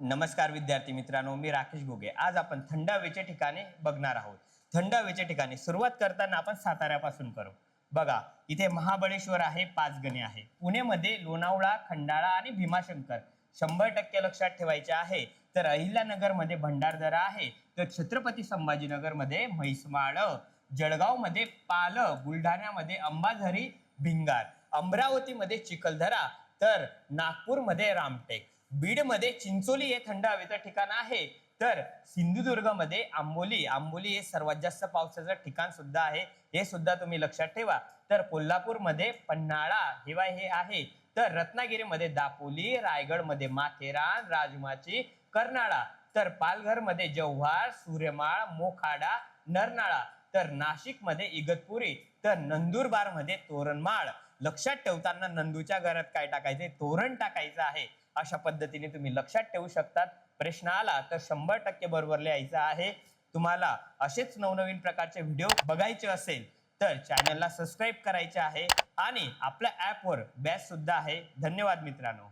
नमस्कार विद्यार्थी मित्रांनो मी राकेश घुगे. आज आपण थंड हवेचे ठिकाणी बघणार आहोत. थंड हवेचे ठिकाणी सुरुवात करताना आपण साताऱ्यापासून करू. बघा इथे महाबळेश्वर आहे पाचगणी आहे. पुणेमध्ये लोणावळा खंडाळा आणि भीमाशंकर शंभर टक्के लक्षात ठेवायचे आहे. तर अहिल्यानगरमध्ये भंडारदरा आहे. तर छत्रपती संभाजीनगरमध्ये म्हैसमाळ जळगावमध्ये पाल बुलढाण्यामध्ये अंबाझरी भिंगार. अमरावतीमध्ये चिखलदरा तर नागपूरमध्ये रामटेक. बीडमध्ये चिंचोली हे थंड हवेचं ठिकाण आहे. तर सिंधुदुर्गमध्ये आंबोली आंबोली हे सर्वात जास्त पावसाचं ठिकाण सुद्धा आहे. हे सुद्धा तुम्ही लक्षात ठेवा. तर कोल्हापूरमध्ये पन्हाळा हेवा हे आहे. तर रत्नागिरीमध्ये दापोली रायगडमध्ये माथेरान राजमाची कर्नाळा. तर पालघरमध्ये जव्हार सूर्यमाळ मोखाडा नरनाळा. तर नाशिकमध्ये इगतपुरी. तर नंदुरबारमध्ये तोरणमाळ. लक्षात ठेवताना नंदूच्या घरात काय टाकायचे तोरण टाकायचं आहे. अशा पद्धतीने तुम्ही लक्षात ठेवू शकतात. प्रश्न आला तर शंभर टक्के बरोबर लिहायचं आहे. तुम्हाला असेच नवनवीन प्रकारचे व्हिडिओ बघायचे असेल तर चॅनलला सबस्क्राईब करायचे आहे. आणि आपल्या ॲपवर बॅच सुद्धा आहे. धन्यवाद मित्रांनो.